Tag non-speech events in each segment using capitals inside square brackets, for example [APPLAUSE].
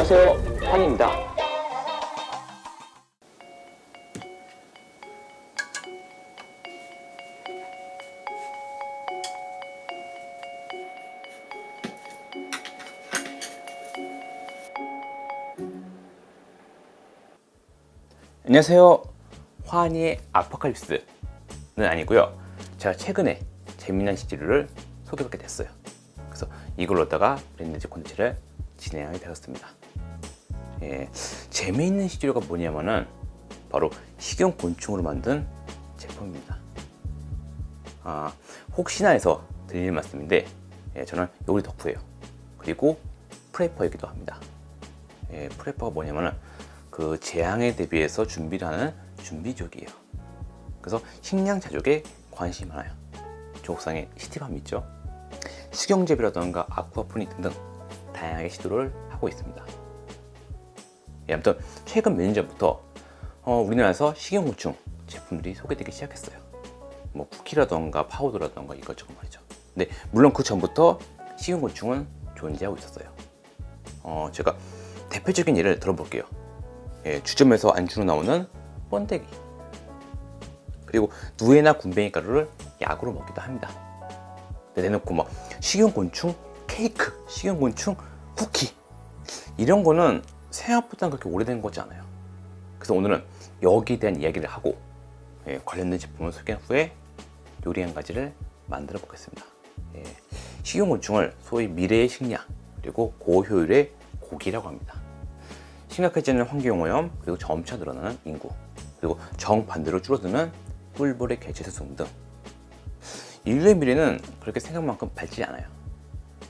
안녕하세요. 환입니다. 안녕하세요. 환희의 아포칼립스는 아니고요. 제가 최근에 재미난 시리즈를 소개받게 됐어요. 그래서 이걸로다가 브랜드 콘텐츠를 진행하게 되었습니다. 예, 재미있는 시리즈가 뭐냐면은 바로 식용 곤충으로 만든 제품입니다. 아, 혹시나 해서 드릴 말씀인데 예, 저는 요리 덕후예요. 그리고 프레퍼이기도 합니다. 예, 프레퍼가 뭐냐면은 그 재앙에 대비해서 준비를 하는 준비족이에요. 그래서 식량 자족에 관심이 많아요. 조옥상에 시티밤 있죠. 식용제비라던가 아쿠아포닉 등등 다양하게 시도를 하고 있습니다. 예, 아무튼 최근 몇 년 전부터 어, 우리나라에서 식용곤충 제품들이 소개되기 시작했어요. 뭐 쿠키라던가 파우더라던가 이것저것 말이죠. 근데 물론 그 전부터 식용곤충은 존재하고 있었어요. 어, 제가 대표적인 예를 들어볼게요. 예, 주점에서 안주로 나오는 번데기 그리고 누에나 군뱅이 가루를 약으로 먹기도 합니다. 근데 내놓고 막 식용곤충 케이크, 식용곤충 쿠키 이런 거는 생각보다 그렇게 오래된 거지 않아요. 그래서 오늘은 여기에 대한 이야기를 하고 예, 관련된 제품을 소개한 후에 요리 한 가지를 만들어 보겠습니다. 예, 식용곤충을 소위 미래의 식량 그리고 고효율의 고기라고 합니다. 심각해지는 환경오염 그리고 점차 늘어나는 인구 그리고 정반대로 줄어드는 꿀벌의 개체수 등 인류의 미래는 그렇게 생각만큼 밝지 않아요.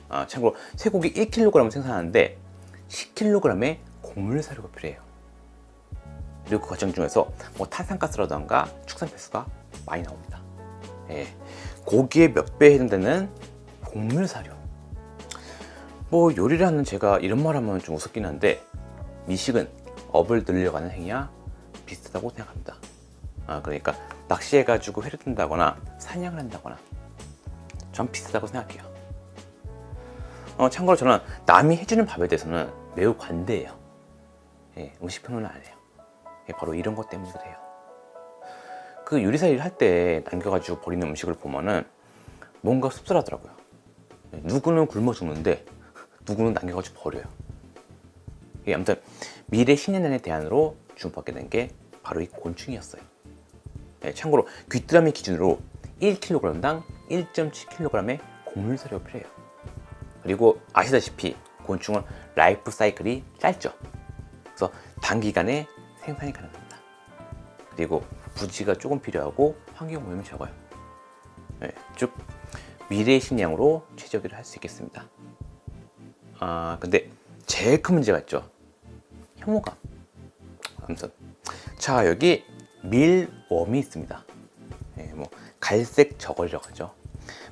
아, 참고로 쇠고기 1kg 생산하는데 10kg의 곡물 사료가 필요해요. 그리고 그 과정 중에서 뭐 탄산가스라던가 축산 폐수가 많이 나옵니다. 예, 고기의 몇배 해당되는 곡물 사료. 뭐 요리를 하는 제가 이런 말 하면 좀 우습긴 한데 미식은 업을 늘려가는 행위와 비슷하다고 생각합니다. 아, 그러니까 낚시해가지고 회를 뜬다거나 사냥을 한다거나 전 비슷하다고 생각해요. 어, 참고로 저는 남이 해주는 밥에 대해서는 매우 관대해요. 예, 음식 평론을 안 해요. 예, 바로 이런 것 때문이기도 해요. 그 요리사 일을 할때 남겨가지고 버리는 음식을 보면은 뭔가 씁쓸하더라고요. 예, 누구는 굶어 죽는데 누구는 남겨가지고 버려요. 예, 아무튼 미래 신년단의 대안으로 주목받게 된 게 바로 이 곤충이었어요. 예, 참고로 귀뚜라미 기준으로 1kg당 1.7kg의 곡물 사료가 필요해요. 그리고 아시다시피 곤충은 라이프 사이클이 짧죠. 그래서 단기간에 생산이 가능합니다. 그리고 부지가 조금 필요하고 환경 오염이 적어요. 예, 즉 미래의 식량으로 최적위를 할 수 있겠습니다. 아 근데 제일 큰 문제가 있죠. 혐오감. 아무튼 자 여기 밀웜이 있습니다. 예, 뭐 갈색 저걸이라고 하죠.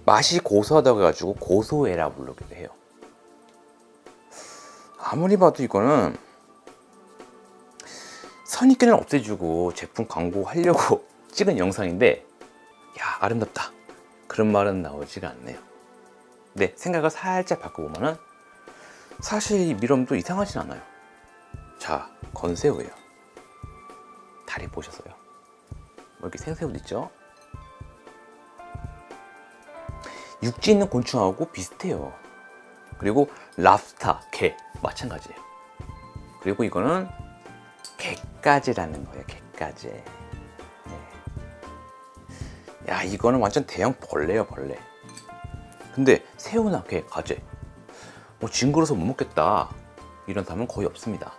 맛이 고소하다고 해가지고 고소해라 부르기도 해요. 아무리 봐도 이거는 선입견을 없애주고 제품 광고하려고 [LAUGHS] 찍은 영상인데 야 아름답다 그런 말은 나오지가 않네요. 근데 생각을 살짝 바꿔보면은 사실 이 미럼도 이상하진 않아요. 자 건새우예요. 다리 보셨어요? 뭐 이렇게 생새우 있죠? 육지 있는 곤충하고 비슷해요. 그리고 랍스타, 게 마찬가지예요. 그리고 이거는 개까지라는 거예요. 개까지. 네. 야 이거는 완전 대형 벌레예요 벌레. 근데 새우나 게, 가재 뭐 징그러서 못 먹겠다 이런 사람은 거의 없습니다.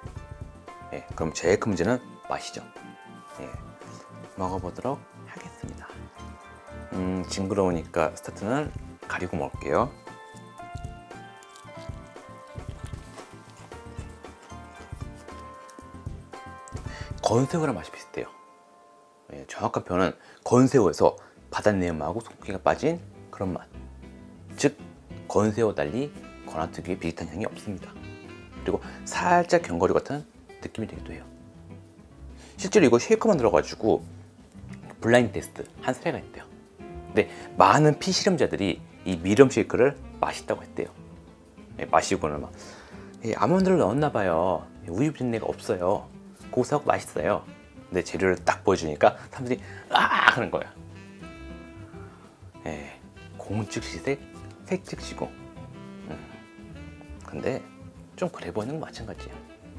예, 그럼 제일 큰 문제는 맛이죠. 예, 먹어보도록 하겠습니다. 음, 징그러우니까 스타트는 가리고 먹을게요. 건새우랑 맛이 비슷해요. 예, 정확한 표현은 건새우에서 바닷내음하고 송기가 빠진 그런 맛. 즉 건새우 달리 건화 특유의 비릿한 향이 없습니다. 그리고 살짝 견과류 같은 느낌이 되기도 해요. 실제로 이거 쉐이커 만들어가지고 블라인드 테스트 한 사례가 있대요. 근데 많은 피실험자들이 이 미럼 쉐이크를 맛있다고 했대요. 예, 마시고는 막 예, 아몬드를 넣었나 봐요. 예, 우유 비린내가 없어요. 고소하고 맛있어요. 근데 재료를 딱 보여주니까 사람들이 아 하는 거야. 예, 공즉 시색, 색즉시고. 음. 근데 좀 그래 보이는 건 마찬가지예요.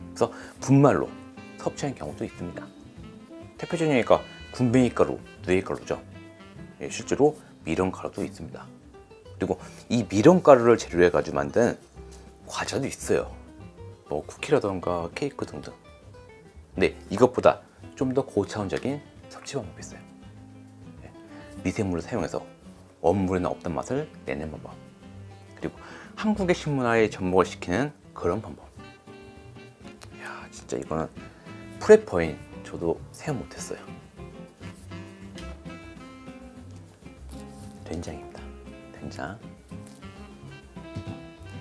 그래서 분말로 섭취하는 경우도 있습니다. 대표적이니까 군뱅이 가루, 누에 가루죠. 예, 실제로 미령 가루도 있습니다. 그리고 이 미령 가루를 재료로 해가지고 만든 과자도 있어요. 뭐 쿠키라던가 케이크 등등. 근데 이것보다 좀 더 고차원적인 섭취 방법이 있어요. 예, 미생물을 사용해서 원물에는 없던 맛을 내는 방법. 그리고 한국의 식문화에 접목을 시키는 그런 방법. 이야, 진짜 이거는 프레퍼인 저도 생각 못했어요. 된장입니다. 된장.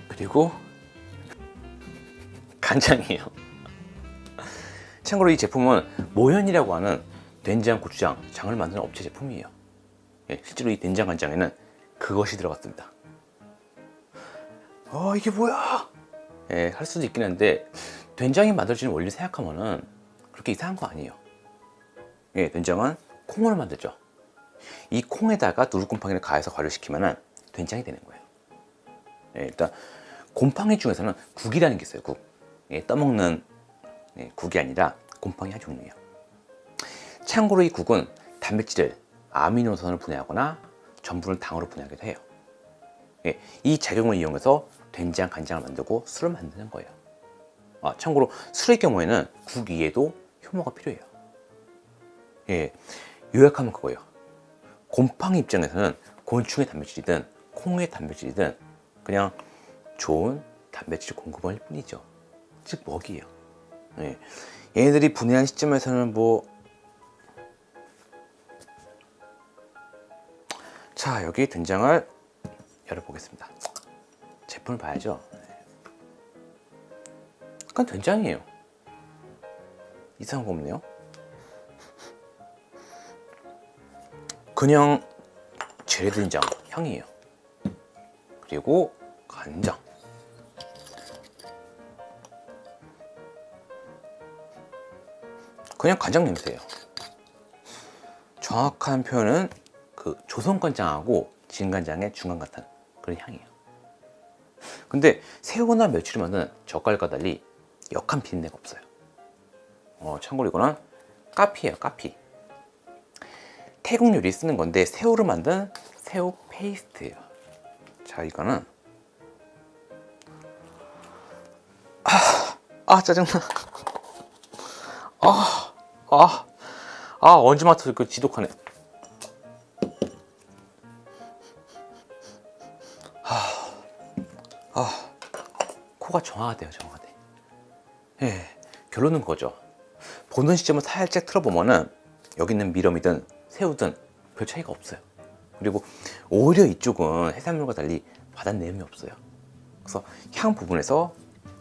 그리고 간장이에요. 참고로 이 제품은 모현이라고 하는 된장, 고추장, 장을 만드는 업체 제품이에요. 예, 실제로 이 된장 간장에는 그것이 들어갔습니다. 어 이게 뭐야? 예, 할 수도 있긴 한데 된장이 만들어지는 원리 생각하면은 그렇게 이상한 거 아니에요. 예, 된장은 콩으로 만들죠. 이 콩에다가 누룩곰팡이를 가해서 발효시키면은 된장이 되는 거예요. 예, 일단 곰팡이 중에서는 국이라는 게 있어요. 국. 예, 떠먹는 예, 국이 아니라 곰팡이 한 종류예요. 참고로 이 국은 단백질을 아미노산으로 분해하거나 전분을 당으로 분해하기도 해요. 예, 이 작용을 이용해서 된장, 간장을 만들고 술을 만드는 거예요. 아, 참고로 술의 경우에는 국 위에도 효모가 필요해요. 예, 요약하면 그거예요. 곰팡이 입장에서는 곤충의 단백질이든 콩의 단백질이든 그냥 좋은 단백질 공급원일 뿐이죠. 즉 먹이에요. 예. 얘네들이 분해한 시점에서는 뭐 자, 여기 된장을 열어보겠습니다. 제품을 봐야죠. 네. 약간 된장이에요. 이상한 거 없네요. 그냥 재래된장 향이에요. 그리고 간장. 그냥 간장 냄새예요. 정확한 표현은 그 조선간장하고 진간장의 중간 같은 그런 향이에요. 근데 새우나 멸치를 만든 젓갈과 달리 역한 비린내가 없어요. 어, 참고로 이거는 까피예요, 까피. 태국 요리 쓰는 건데 새우를 만든 새우 페이스트예요. 자, 이거는 아, 아 짜증나. 아, 아, 아 언제 맡아도 그 지독하네. 아, 아, 코가 정화돼요, 정화돼. 예, 결론은 그거죠. 보는 시점을 살짝 틀어보면은 여기 있는 미럼이든 새우든 별 차이가 없어요. 그리고 오히려 이쪽은 해산물과 달리 바다 내음이 없어요. 그래서 향 부분에서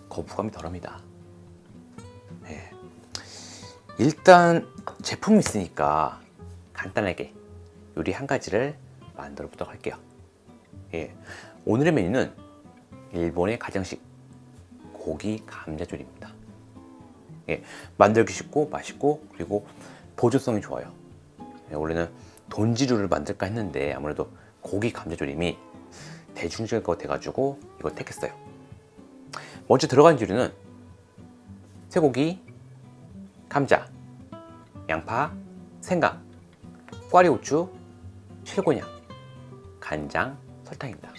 거부감이 덜합니다. 예. 일단 제품이 있으니까 간단하게 요리 한 가지를 만들어 보도록 할게요. 예. 오늘의 메뉴는 일본의 가정식 고기 감자조림입니다. 예. 만들기 쉽고 맛있고 그리고 보조성이 좋아요. 예, 원래는 돈지루를 만들까 했는데 아무래도 고기 감자조림이 대중적일 것 같아가지고 이걸 택했어요. 먼저 들어간 재료는 쇠고기, 감자, 양파, 생강, 꽈리고추, 실곤약, 간장, 설탕입니다.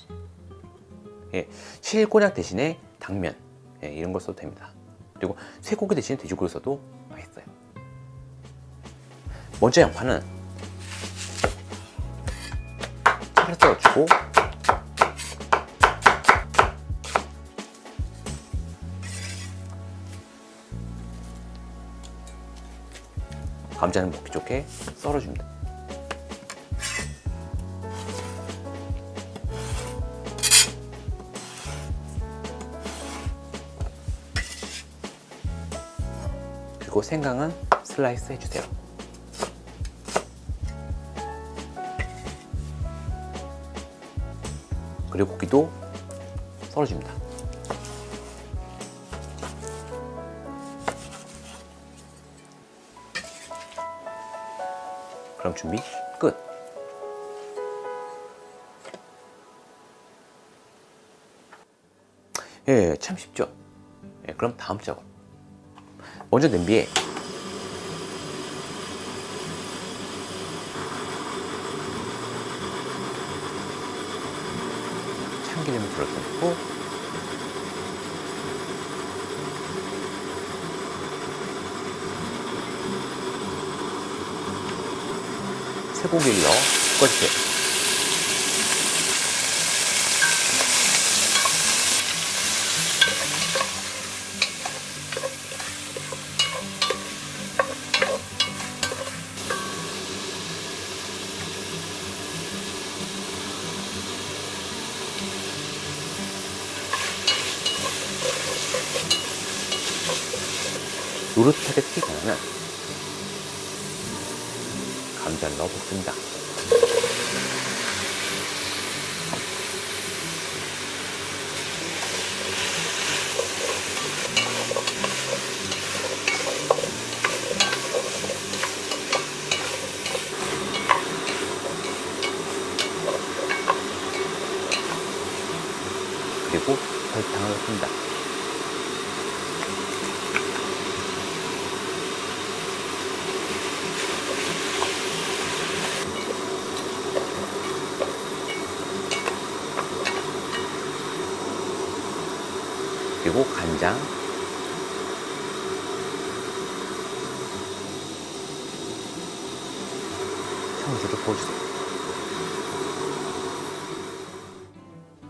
예, 실곤약 대신에 당면 예, 이런 걸 써도 됩니다. 그리고 쇠고기 대신에 돼지고기 써도 맛있어요. 먼저 양파는 차를 썰어주고 감자는 먹기 좋게 썰어줍니다. 그리고 생강은 슬라이스 해주세요. 그리고 고기도 썰어줍니다. 그럼 준비 끝. 예, 참 쉽죠. 예, 그럼 다음 작업. 먼저 냄비에 참기름을 들어넣고 쇠고기를 넣어 끓여주세요. 노릇하게 튀기면 감자를 넣어 볶습니다. 그리고 설탕을 넣습니다. 그리고 간장, 청주를 부어주세요.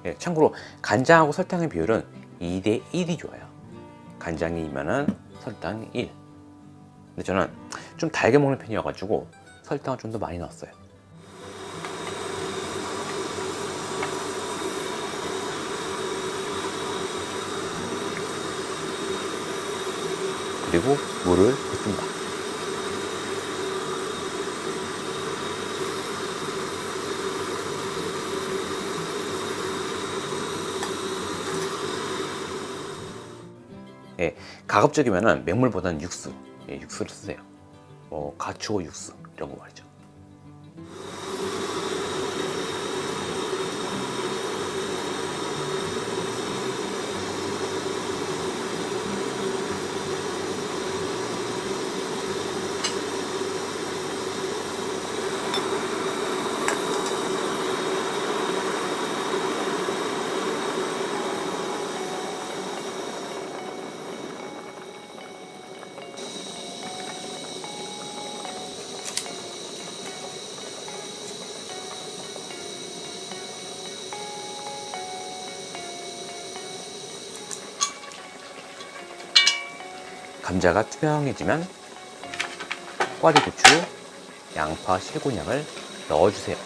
예, 참고로 간장하고 설탕의 비율은 2대 1이 좋아요. 간장이 2면은 설탕이 1. 근데 저는 좀 달게 먹는 편이어가지고 설탕을 좀 더 많이 넣었어요. 그리고 물을 붓습니다. 예, 가급적이면 맹물보다는 육수, 예, 육수를 쓰세요. 뭐 가추오 육수 이런 거 말이죠. 감자가 투명해지면 꽈리고추, 양파, 실곤향을 넣어주세요.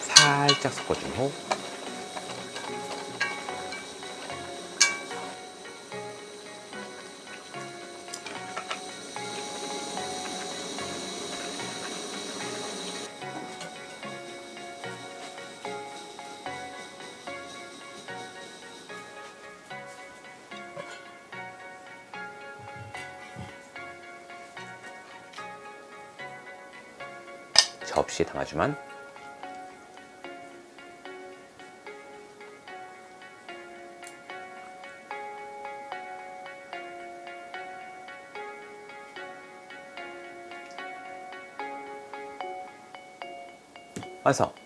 살짝 섞어준 후 접시에 담아주면 완성!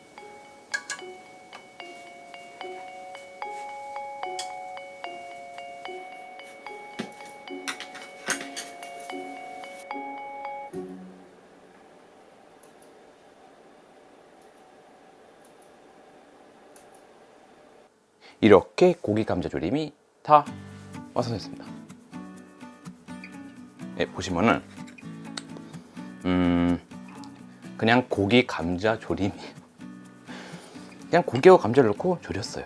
이렇게 고기 감자 조림이 다 완성됐습니다. 네, 보시면은 음 그냥 고기 감자 조림이에요. [LAUGHS] 그냥 고기하고 감자를 넣고 졸였어요.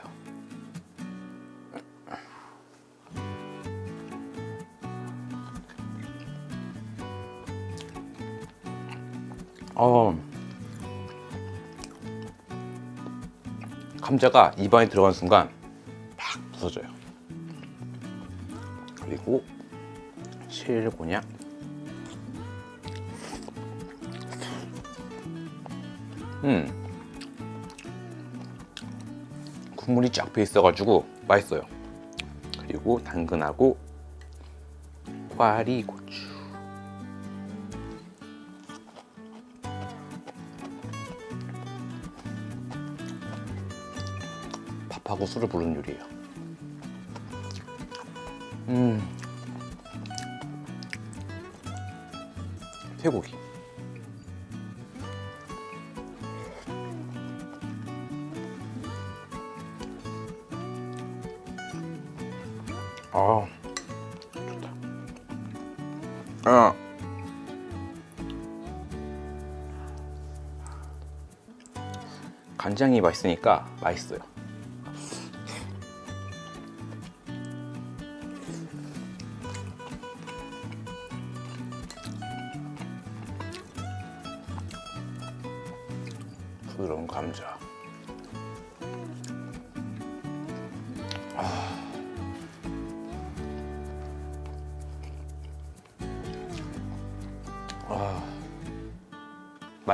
어, 감자가 입안에 들어간 순간 없어져요. 그리고 실곤약 음 국물이 쫙 배 있어가지고 맛있어요. 그리고 당근하고 꽈리 고추. 밥하고 술을 부른 요리예요. 음. 쇠고기. 아, 좋다. 아. 간장이 맛있으니까 맛있어요.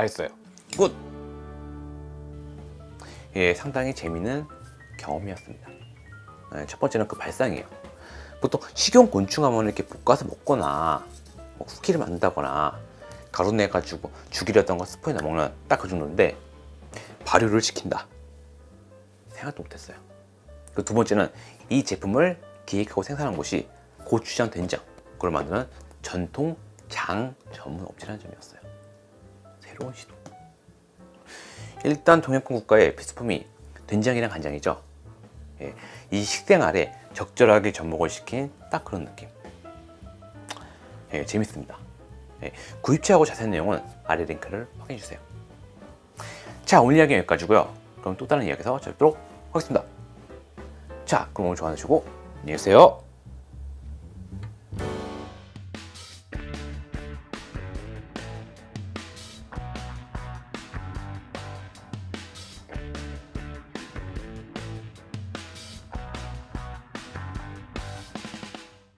맛있어요. 굿. 예, 상당히 재미있는 경험이었습니다. 네, 첫 번째는 그 발상이에요. 보통 식용 곤충 하면 이렇게 볶아서 먹거나 뭐 쿠키를 만든다거나 가루 내 가지고 죽이려던 거 스프에나 먹는 딱 그 정도인데 발효를 시킨다. 생각도 못했어요. 그 두 번째는 이 제품을 기획하고 생산한 곳이 고추장 된장 그걸 만드는 전통 장 전문 업체라는 점이었어요. 새로운 시도. 일단 동양권 국가의 필수품이 된장이랑 간장이죠. 예, 이 식생활에 적절하게 접목을 시킨 딱 그런 느낌. 예, 재밌습니다. 예, 구입처하고 자세한 내용은 아래 링크를 확인해 주세요. 자, 오늘 이야기 는 여기까지고요. 그럼 또 다른 이야기에서 찾도록 하겠습니다. 자, 그럼 오늘 좋아하시고 안녕히 계세요.